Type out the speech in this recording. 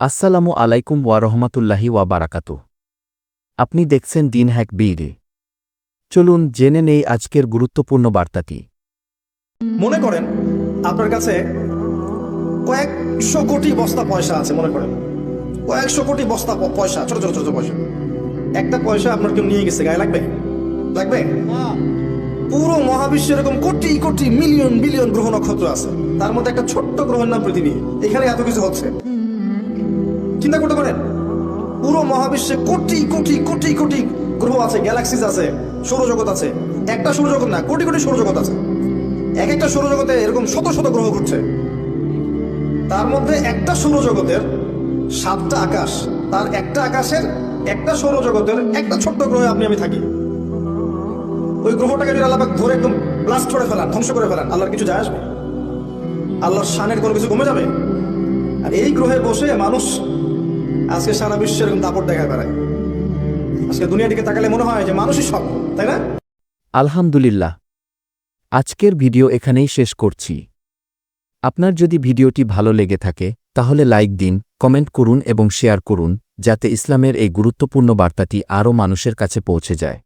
আসসালামু আলাইকুম ওয়া রহমাতুল্লাহি ওয়া বারাকাতু। আপনি দেখছেন দিন হ্যাক বিড়ে চলুন জেনে নেই আজকের গুরুত্বপূর্ণ বার্তাটি। মনে করেন, আপনার কাছে কয়েকশো কোটি বস্তা পয়সা আছে, মনে করেন। কয়েকশো কোটি বস্তা পয়সা, ছোট ছোট ছোট পয়সা। একটা পয়সা আপনার কেউ নিয়ে গেছে, গায়ে লাগবে? লাগবে? পুরো মহাবিশ্বে এরকম কোটি কোটি, মিলিয়ন, বিলিয়ন গ্রহ নক্ষত্র আছে। তার মধ্যে একটা ছোট্ট গ্রহের নাম পৃথিবী। এখানে এত কিছু হচ্ছে। চিন্তা করতে পারেন। পুরো মহাবিশ্বে কোটি কোটি কোটি কোটি গ্রহ আছে গ্যালাক্সিস আছে, সৌরজগৎ আছে। একটা সৌরজগৎ না, কোটি কোটি সৌরজগৎ আছে। এক একটা সৌরজগতে এরকম শত শত গ্রহ ঘুরছে। তার মধ্যে একটা সৌরজগতের সাতটা আকাশ, তার একটা আকাশের একটা সৌরজগতের একটা ছোট্ট গ্রহে আপনি, আমি থাকি। ওই গ্রহটাকে যদি আল্লাহ ধরে একদম ব্লাস্ট করে ফেলান, ধ্বংস করে ফেলান, আল্লাহর কিছু যায় আসবে? আল্লাহর শানের কোনো কিছু কমে যাবে? আর এই গ্রহে বসে মানুষ আজকে সারা বিশ্ব এরকম দাপট দেখায় বেড়ায়। আজকে দুনিয়ার দিকে তাকালে মনে হয় যে মানুষই সব, তাই না? আলহামদুলিল্লাহ। আজকের ভিডিও এখানেই শেষ করছি। আপনার যদি ভিডিওটি ভালো লেগে থাকে, তাহলে লাইক দিন, কমেন্ট করুন এবং শেয়ার করুন, যাতে ইসলামের এই গুরুত্বপূর্ণ বার্তাটি আরও মানুষের কাছে পৌঁছে যায়।